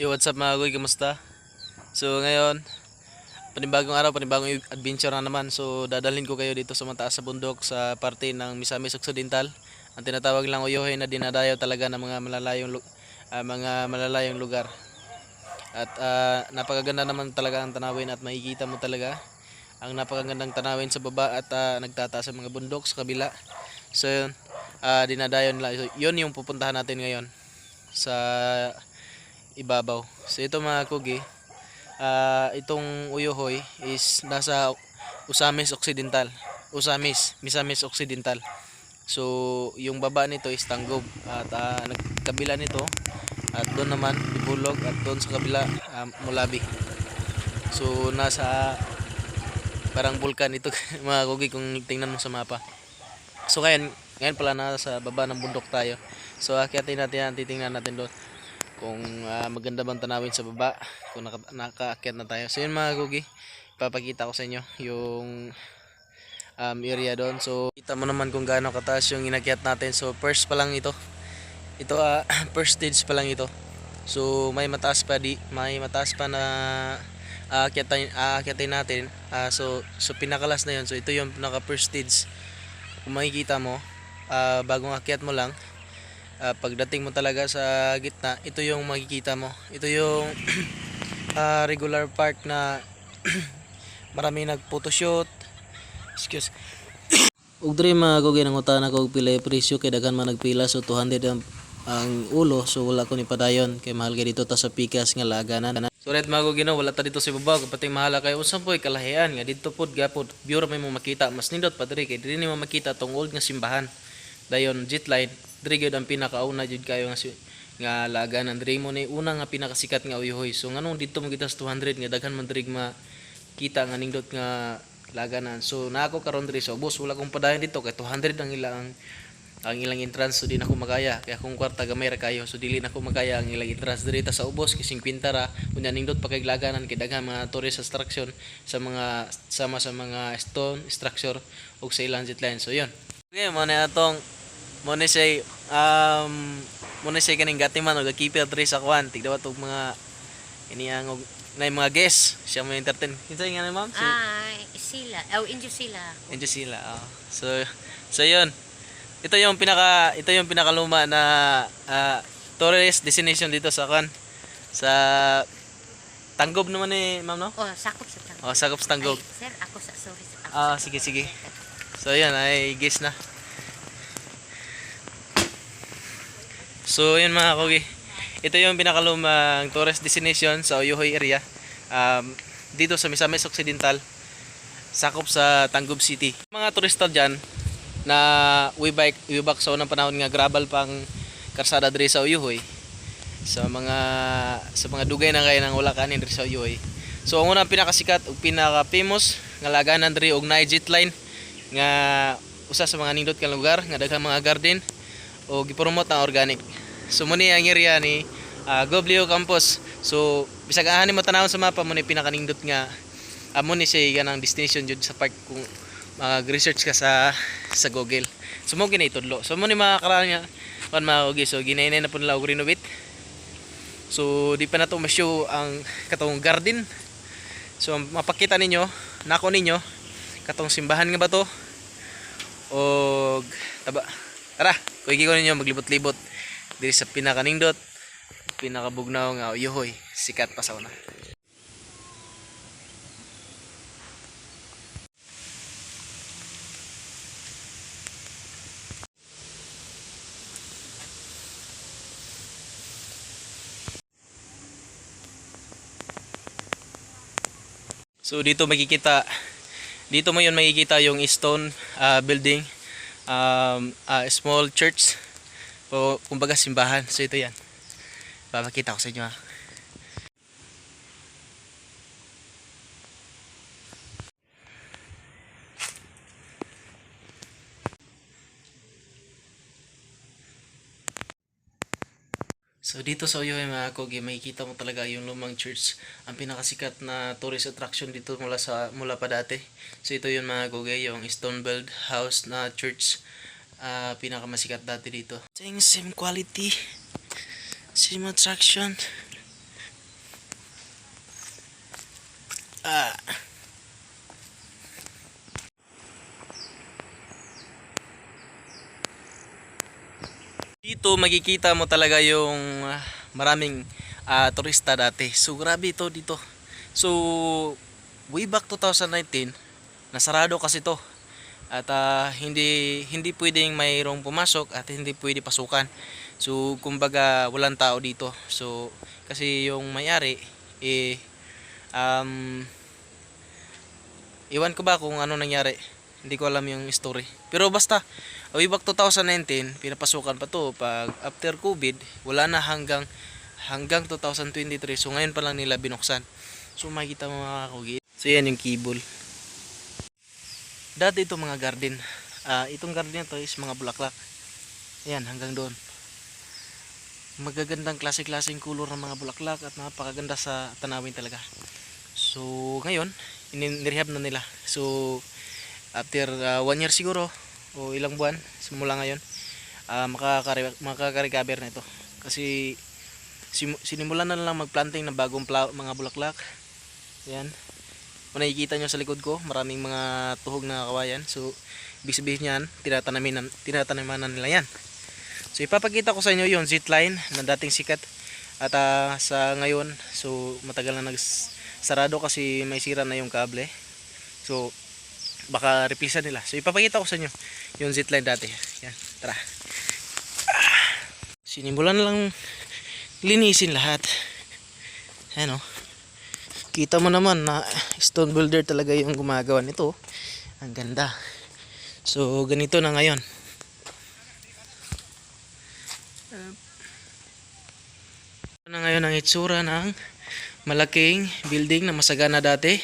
Yo, what's up mga goy? Kamusta? So, ngayon, panibagong araw, panibagong adventure na naman. So, dadalhin ko kayo dito sa mataas sa bundok sa parte ng Misamis Occidental. Ang tinatawag lang Uyohe na dinadayo talaga ng mga malalayong, ah, mga malalayong lugar. At ah, napakaganda naman talaga ang tanawin at makikita mo talaga ang napakagandang tanawin sa baba at ah, nagtataas sa mga bundok sa kabila. So, yun, ah, dinadayo nila. So, yun yung pupuntahan natin ngayon sa ibabaw. So ito mga kugi, ah, itong Uyohoy is nasa Usamis Occidental. Usamis, Misamis Occidental. So yung baba nito is Tanggob at ah, nagkabila nito at doon naman Ibulog at doon sa kabila ah, Mulabi. So nasa parang bulkan ito mga kugi kung tingnan mo sa mapa. So ngayon, ngayon pala nasa baba ng bundok tayo. So akyatin natin yan, titingnan natin doon kung ah, maganda bang tanawin sa baba kung naka, nakaakyat na tayo. So yun mga gugi ipapakita ko sa inyo yung um, area doon. So kita mo naman kung gaano kataas yung inakyat natin. So first pa lang ito. Ito ah, first stage pa lang ito. So may mataas pa di may mataas pa na aakyatin aakyatin natin. Ah, so so pinakalas na yun. So ito yung pinaka first stage. Kung makikita mo ah, bagong akyat mo lang Ah, pagdating mo talaga sa gitna, ito yung makikita mo. Ito yung ah, regular park na marami nagphotoshoot. Excuse. Ug diri mga kog ginangutan ako og pila presyo kay daghan man nagpila so 200 ang, ang ulo so wala ko ni padayon kay mahal kay dito ta sa Pikas nga laganan. So red mga gino wala ta dito sa ibabaw kapatay mahala kay unsa poy kalahian nga dito pod gapod view ra may mo makita mas nindot pa kay diri ni mo makita tong old nga simbahan dayon jetline diri gyud ang pinakauna jud kayo nga nga laganan. Diri mo ni una nga pinakasikat nga uyuhoy so nganong dito mo kita sa 200 nga daghan man diri makita nga nindot nga laganan. So na ako karon diri sa ubos wala kong padayon dito. Kay 200 ang ilang ang ilang entrance so di na ako magaya. Kaya kung kwarta gamay ra kayo. So dili na ako magaya ang ilang entrance. Diri ta sa ubos kay 50 ra. Unya nindot pa kay laganan kay daghan mga tourist attraction sa mga sama sa mga stone structure ug sa ilang jetline so yun. Okay mo na atong mo na siya um mo na siya kaning gatiman og keeper diri sa kwan tigdaw og mga iniyang og na mga guests siya mo entertain kinsa nga ni ma'am si Ay, sila. Oh, injo sila. Medyo sila. oh. So so yun. Ito yung pinaka ito yung pinakaluma na ah, tourist destination dito sa kan sa Tanggob naman ni ma'am no? Oh, sakop sa tang. Oh, sakop sa Tanggob. Ay, sir, ako sa sorry. Ako Ah, sa- sige sige. So yan ay guess na. So yun mga kogi. Ito yung pinakalumang tourist destination sa Uyuhoy area. Um, dito sa Misamis Occidental. Sakop sa Tanggob City. Mga turista dyan na way back, way back sa unang panahon nga gravel pang karsada diri sa Uyuhoy. Sa mga sa mga dugay na kay nang wala kanin diri sa Uyuhoy. So ang unang pinakasikat ug pinaka famous nga laganan diri og night jet line nga usa sa mga nindot ka lugar nga daghang mga garden o gipromote na organic. So muni ang area ni ah, Goblio Campus. So bisag ani mo tanawon sa mapa mo ni pinakanindot nga amo ni siya ganang destination jud sa park kung mag-research ka sa sa Google. So mo gina itudlo. So mo ni mga karanya kan mga ugi so ginainay na po nila og renovate. So di pa na to ma-show ang katong garden. So mapakita ninyo, nako ninyo katong simbahan nga ba to? Og taba. Tara, kuigi ko ninyo maglibot-libot diri sa pinakanindot pinakabugnaw nga Uyuhoy, sikat pa sa una. So dito makikita dito mo yun makikita yung stone ah, building um, ah, small church o kumbaga simbahan. So ito yan. Papakita ko sa inyo ha. So dito sa Uyoy mga kogi, makikita mo talaga yung lumang church. Ang pinakasikat na tourist attraction dito mula sa mula pa dati. So ito yun mga kogi, yung stone built house na church uh, pinakamasikat dati dito. Same, same quality, same attraction. Ah. Dito makikita mo talaga yung ah, maraming uh, turista dati. So grabe ito dito. So way back 2019, nasarado kasi to at ah, hindi hindi pwedeng mayroong pumasok at hindi pwede pasukan. So kumbaga walang tao dito. So kasi yung may-ari eh um, iwan ko ba kung ano nangyari. Hindi ko alam yung story. Pero basta, way back 2019, pinapasukan pa to. Pag after COVID, wala na hanggang hanggang 2023. So ngayon pa lang nila binuksan. So makikita mo mga kugi. So yan yung keyboard. Dati ito mga garden. Ah, itong garden to is mga bulaklak. Ayan, hanggang doon. Magagandang klase-klaseng kulor ng mga bulaklak at napakaganda sa tanawin talaga. So, ngayon, inirehab na nila. So, after uh, one year siguro, o ilang buwan, simula ngayon, uh, makakare- makaka-recover na ito. Kasi, sim- sinimulan na lang mag-planting ng bagong mga bulaklak. Ayan. Kung nakikita nyo sa likod ko, maraming mga tuhog na kawayan. So, ibig sabihin yan, tinatanamin, tinatanaman na nila yan. So, ipapakita ko sa inyo yung zipline na dating sikat. At ah, sa ngayon, so matagal na nagsarado kasi may sira na yung kable. So, baka replisa nila. So, ipapakita ko sa inyo yung zipline dati. Yan, tara. Ah, Sinimulan lang linisin lahat. Ayan o. Kita mo naman na stone builder talaga yung gumagawa nito. Ang ganda. So, ganito na ngayon. Ito na ngayon ang itsura ng malaking building na masagana dati.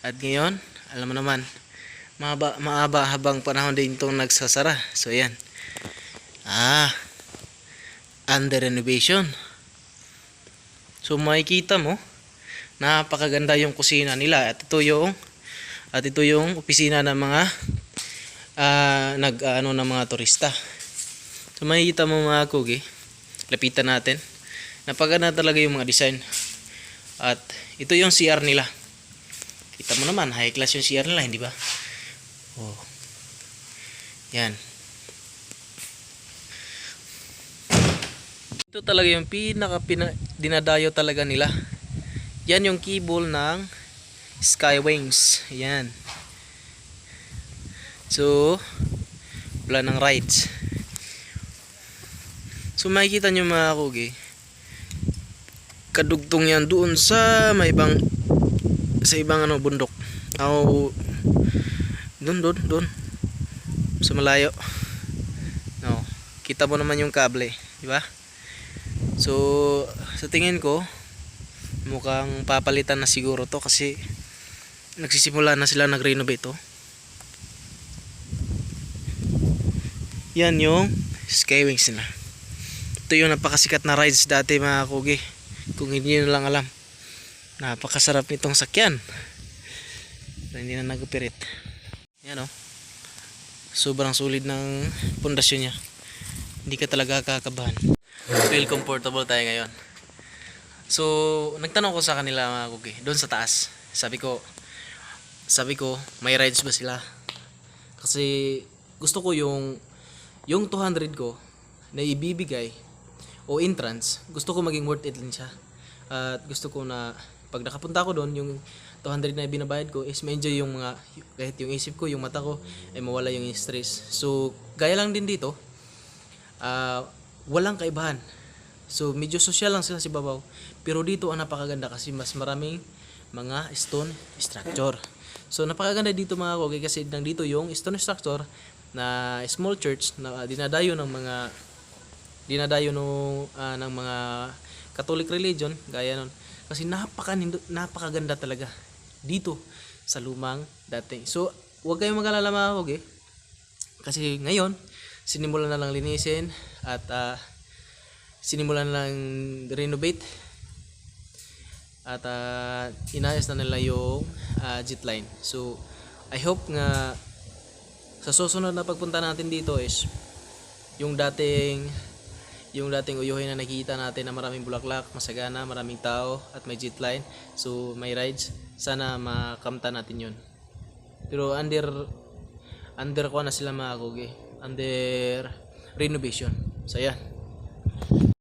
At ngayon, alam mo naman, mahaba, maaba habang panahon din itong nagsasara. So, yan. Ah, under renovation. So, makikita mo, napakaganda yung kusina nila. At ito yung, at ito yung opisina ng mga ah, nag ano ng mga turista. So makikita mo mga kugi, lapitan natin. Napaganda talaga yung mga design. At ito yung CR nila. Kita mo naman, high class yung CR nila, hindi ba? Oh. Yan. Ito talaga yung pinaka pina, dinadayo talaga nila. Yan yung keyboard ng Skywings. Yan. So, wala ng rides. So makikita nyo mga kugi, kadugtong yan doon sa may ibang sa ibang ano bundok. O doon doon doon sa malayo. No, kita mo naman yung kable, di ba? So sa tingin ko mukhang papalitan na siguro to kasi nagsisimula na sila nag-renovate to. Yan yung Skywings nila. Ito yung napakasikat na rides dati mga kugi. Kung hindi nyo lang alam. Napakasarap nitong sakyan. Hindi na nagupirit. Yan o. Sobrang solid ng pundasyon niya. Hindi ka talaga kakabahan. Feel comfortable tayo ngayon. So, nagtanong ko sa kanila mga kugi. Doon sa taas. Sabi ko, sabi ko, may rides ba sila? Kasi gusto ko yung yung 200 ko na ibibigay o entrance, gusto ko maging worth it din siya. At gusto ko na pag nakapunta ko doon, yung 200 na binabayad ko is ma-enjoy yung mga, kahit yung isip ko, yung mata ko, ay mawala yung stress. So, gaya lang din dito, ah walang kaibahan. So, medyo social lang sila si Babaw. Pero dito ang napakaganda kasi mas maraming mga stone structure. So, napakaganda dito mga kogi kasi nandito yung stone structure na small church na dinadayo ng mga dinadayo no, ah, ng mga Catholic religion gaya nun kasi napaka napakaganda talaga dito sa lumang dating so huwag kayong mag-alala mga kogi kasi ngayon sinimulan na lang linisin at ah, sinimulan lang renovate at ah, inayos na nila yung uh, jet line so I hope nga sa susunod na pagpunta natin dito is yung dating yung dating uyuhin na nakikita natin na maraming bulaklak, masagana, maraming tao at may line So may rides. Sana makamta natin yun. Pero under under ko na sila mga kugi. Under renovation. So yan.